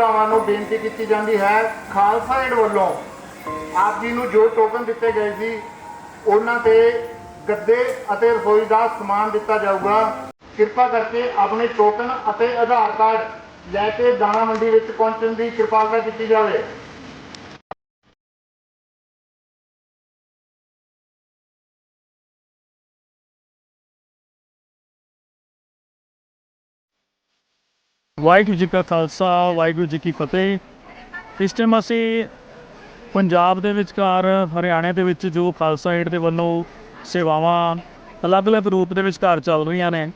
ਭਰਾਵਾਂ ਨੂੰ ਬੇਨਤੀ ਕੀਤੀ ਜਾਂਦੀ ਹੈ, ਖਾਲਸਾ ਏਡ ਵੱਲੋਂ ਆਪ ਜੀ ਨੂੰ ਜੋ ਟੋਕਨ ਦਿੱਤੇ ਗਏ ਸੀ, ਉਹਨਾਂ ਤੇ ਗੱਦੇ ਅਤੇ ਰਸੋਈ ਦਾ ਸਮਾਨ ਦਿੱਤਾ ਜਾਊਗਾ। ਕਿਰਪਾ ਕਰਕੇ ਆਪਣੇ ਟੋਕਨ ਅਤੇ ਆਧਾਰ ਕਾਰਡ ਲੈ ਕੇ ਦਾਣਾ ਮੰਡੀ ਵਿੱਚ ਪਹੁੰਚਣ ਦੀ ਕਿਰਪਾਲਤਾ ਕੀਤੀ ਜਾਵੇ। ਵਾਹਿਗੁਰੂ ਜੀ ਕਾ ਖਾਲਸਾ, ਵਾਹਿਗੁਰੂ ਜੀ ਕੀ ਫਤਿਹ। ਇਸ ਟਾਈਮ ਅਸੀਂ ਪੰਜਾਬ ਦੇ ਵਿਚਕਾਰ, ਹਰਿਆਣੇ ਦੇ ਵਿੱਚ ਜੋ ਖਾਲਸਾ ਏਡ ਦੇ ਵੱਲੋਂ ਸੇਵਾਵਾਂ ਅਲੱਗ-ਅਲੱਗ ਰੂਪ ਦੇ ਵਿਚਕਾਰ ਚੱਲ ਰਹੀਆਂ ਨੇ,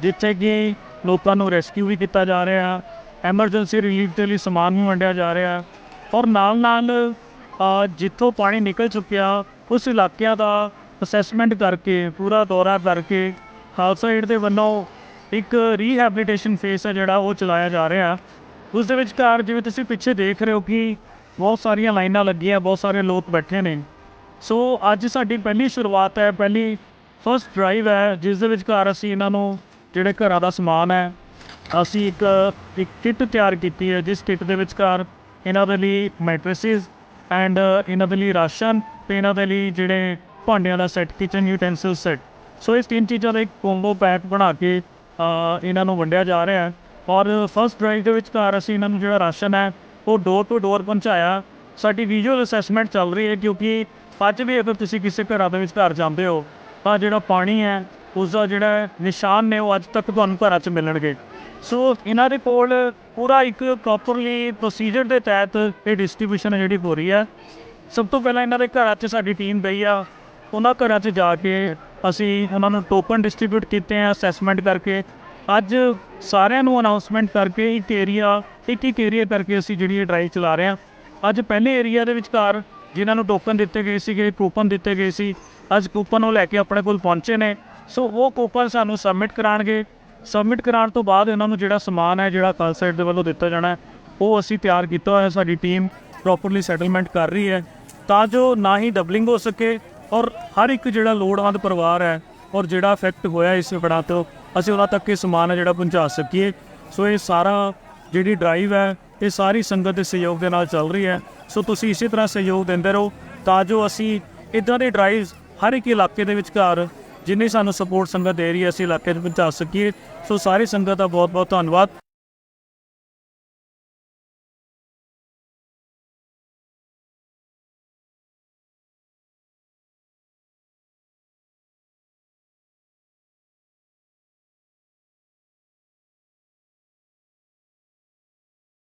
ਜਿੱਥੇ ਕਿ ਲੋਕਾਂ ਨੂੰ ਰੈਸਕਿਊ ਵੀ ਕੀਤਾ ਜਾ ਰਿਹਾ ਐਮਰਜੈਂਸੀ ਰਿਲੀਫ ਦੇ ਲਈ ਸਮਾਨ ਵੀ ਵੰਡਿਆ ਜਾ ਰਿਹਾ ਔਰ ਨਾਲ-ਨਾਲ ਜਿੱਥੋਂ ਪਾਣੀ ਨਿਕਲ ਚੁੱਕਿਆ, ਉਸ ਇਲਾਕਿਆਂ ਦਾ ਅਸੈਸਮੈਂਟ ਕਰਕੇ, ਪੂਰਾ ਦੌਰਾ ਕਰਕੇ ਖਾਲਸਾ ਏਡ ਦੇ ਵੱਲੋਂ ਇੱਕ ਰੀਹੈਬਲੀਟੇਸ਼ਨ ਫੇਸ ਹੈ ਜਿਹੜਾ ਉਹ ਚਲਾਇਆ ਜਾ ਰਿਹਾ। ਉਸ ਦੇ ਵਿਚਕਾਰ ਜਿਵੇਂ ਤੁਸੀਂ ਪਿੱਛੇ ਦੇਖ ਰਹੇ ਹੋ ਕਿ ਬਹੁਤ ਸਾਰੀਆਂ ਲਾਈਨਾਂ ਲੱਗੀਆਂ, ਬਹੁਤ ਸਾਰੇ ਲੋਕ ਬੈਠੇ ਨੇ। ਸੋ ਅੱਜ ਸਾਡੀ ਪਹਿਲੀ ਸ਼ੁਰੂਆਤ ਹੈ, ਪਹਿਲੀ ਫਸਟ ਡਰਾਈਵ ਹੈ, ਜਿਸ ਦੇ ਵਿਚਕਾਰ ਅਸੀਂ ਇਹਨਾਂ ਨੂੰ, ਜਿਹੜੇ ਘਰਾਂ ਦਾ ਸਮਾਨ ਹੈ, ਅਸੀਂ ਇੱਕ ਇੱਕ ਕਿੱਟ ਤਿਆਰ ਕੀਤੀ ਹੈ, ਜਿਸ ਕਿੱਟ ਦੇ ਵਿਚਕਾਰ ਇਹਨਾਂ ਦੇ ਲਈ ਮੈਟ੍ਰੈਸਿਸ ਐਂਡ ਇਹਨਾਂ ਦੇ ਲਈ ਰਾਸ਼ਨ ਤੇ ਇਹਨਾਂ ਦੇ ਲਈ ਜਿਹੜੇ ਭਾਂਡਿਆਂ ਦਾ set kitchen utensil set so ਇਸ ਤਿੰਨ ਚੀਜ਼ਾਂ ਦਾ ਇੱਕ ਕੰਬੋ ਪੈਕ ਬਣਾ ਕੇ ਇਹਨਾਂ ਨੂੰ ਵੰਡਿਆ ਜਾ ਰਿਹਾ ਹੈ। ਔਰ ਫਸਟ ਡਰਾਈਵ ਦੇ ਵਿੱਚ ਘਰ ਅਸੀਂ ਇਹਨਾਂ ਨੂੰ ਜਿਹੜਾ ਰਾਸ਼ਨ ਹੈ, ਉਹ ਡੋਰ ਟੂ ਡੋਰ ਪਹੁੰਚਾਇਆ। ਸਾਡੀ ਵਿਜ਼ੂਅਲ ਅਸੈਸਮੈਂਟ ਚੱਲ ਰਹੀ ਹੈ ਕਿਉਂਕਿ ਅੱਜ ਵੀ ਅਗਰ ਤੁਸੀਂ ਕਿਸੇ ਘਰਾਂ ਦੇ ਵਿੱਚ ਘਰ ਜਾਂਦੇ ਹੋ, ਤਾਂ ਜਿਹੜਾ ਪਾਣੀ ਹੈ ਉਸ ਦਾ ਜਿਹੜਾ ਨਿਸ਼ਾਨ ਨੇ ਉਹ ਅੱਜ ਤੱਕ ਤੁਹਾਨੂੰ ਘਰਾਂ 'ਚ ਮਿਲਣਗੇ। ਸੋ ਇਹਨਾਂ ਦੇ ਕੋਲ ਪੂਰਾ ਇੱਕ ਪ੍ਰੋਪਰਲੀ ਪ੍ਰੋਸੀਜਰ ਦੇ ਤਹਿਤ ਇਹ ਡਿਸਟ੍ਰੀਬਿਊਸ਼ਨ ਜਿਹੜੀ ਹੋ ਰਹੀ ਹੈ। ਸਭ ਤੋਂ ਪਹਿਲਾਂ ਇਹਨਾਂ ਦੇ ਘਰਾਂ 'ਚ ਸਾਡੀ ਟੀਮ ਗਈ ਆ। ਉਹਨਾਂ ਘਰਾਂ 'ਚ ਜਾ ਕੇ ਅਸੀਂ ਉਹਨਾਂ ਨੂੰ ਟੋਕਨ ਡਿਸਟਰੀਬਿਊਟ ਕੀਤੇ ਹੈ ਅਸੈਸਮੈਂਟ ਕਰਕੇ। ਅੱਜ ਸਾਰਿਆਂ ਨੂੰ ਅਨਾਊਂਸਮੈਂਟ ਕਰਕੇ ਇੱਕ ਏਰੀਆ ਇੱਕ ਇੱਕ ਏਰੀਆ ਕਰਕੇ ਅਸੀਂ ਜਿਹੜੀ ਇਹ ਡਰਾਈਵ ਚਲਾ ਰਹੇ ਹਾਂ ਅੱਜ ਪਹਿਲੇ ਏਰੀਆ ਦੇ ਵਿਚਕਾਰ ਜਿਨ੍ਹਾਂ ਨੂੰ ਟੋਕਨ ਦਿੱਤੇ ਗਏ ਸੀਗੇ ਕੂਪਨ ਦਿੱਤੇ ਗਏ ਸੀ, ਅੱਜ ਕੂਪਨ ਉਹ ਲੈ ਕੇ ਆਪਣੇ ਕੋਲ ਪਹੁੰਚੇ ਨੇ। ਸੋ ਉਹ ਕੂਪਨ ਸਾਨੂੰ ਸਬਮਿਟ ਕਰਾਣਗੇ। ਸਬਮਿਟ ਕਰਾਉਣ ਤੋਂ ਬਾਅਦ ਇਹਨਾਂ ਨੂੰ ਜਿਹੜਾ ਸਮਾਨ ਹੈ, ਜਿਹੜਾ ਕਾਲ ਦੇ ਵੱਲੋਂ ਦਿੱਤਾ ਜਾਣਾ ਉਹ ਅਸੀਂ ਤਿਆਰ ਕੀਤਾ ਹੋਇਆ ਸਾਡੀ ਟੀਮ ਪ੍ਰੋਪਰਲੀ ਸੈਟਲਮੈਂਟ ਕਰ ਰਹੀ ਹੈ। ਤਾਂ ਜੋ ਨਾ ਹੀ ਡਬਲਿੰਗ ਹੋ ਸਕੇ ਔਰ ਹਰ ਇੱਕ ਜਿਹੜਾ ਲੋੜਵੰਦ ਪਰਿਵਾਰ ਹੈ ਔਰ ਜਿਹੜਾ ਅਫੈਕਟ ਹੋਇਆ ਇਸ ਵਿਪੜਾ ਤੋਂ, ਅਸੀਂ ਉਹਨਾਂ ਤੱਕ ਇਹ ਸਮਾਨ ਹੈ ਜਿਹੜਾ ਪਹੁੰਚਾ ਸਕੀਏ। ਸੋ ਇਹ ਸਾਰਾ ਜਿਹੜੀ ਡਰਾਈਵ ਹੈ, ਇਹ ਸਾਰੀ ਸੰਗਤ ਦੇ ਸਹਿਯੋਗ ਦੇ ਨਾਲ ਚੱਲ ਰਹੀ ਹੈ। ਸੋ ਤੁਸੀਂ ਇਸੇ ਤਰ੍ਹਾਂ ਸਹਿਯੋਗ ਦਿੰਦੇ ਰਹੋ ਤਾਂ ਜੋ ਅਸੀਂ ਇਦਾਂ ਦੇ ਡਰਾਈਵਸ ਹਰ ਇੱਕ ਇਲਾਕੇ ਦੇ ਵਿਚਕਾਰ ਜਿੰਨੀ ਸਾਨੂੰ ਸਪੋਰਟ ਸੰਗਤ ਦੇ ਰਹੀ ਹੈ, ਅਸੀਂ ਇਲਾਕੇ 'ਚ ਪਹੁੰਚਾ ਸਕੀਏ। ਸੋ ਸਾਰੀ ਸੰਗਤ ਦਾ ਬਹੁਤ ਬਹੁਤ ਧੰਨਵਾਦ।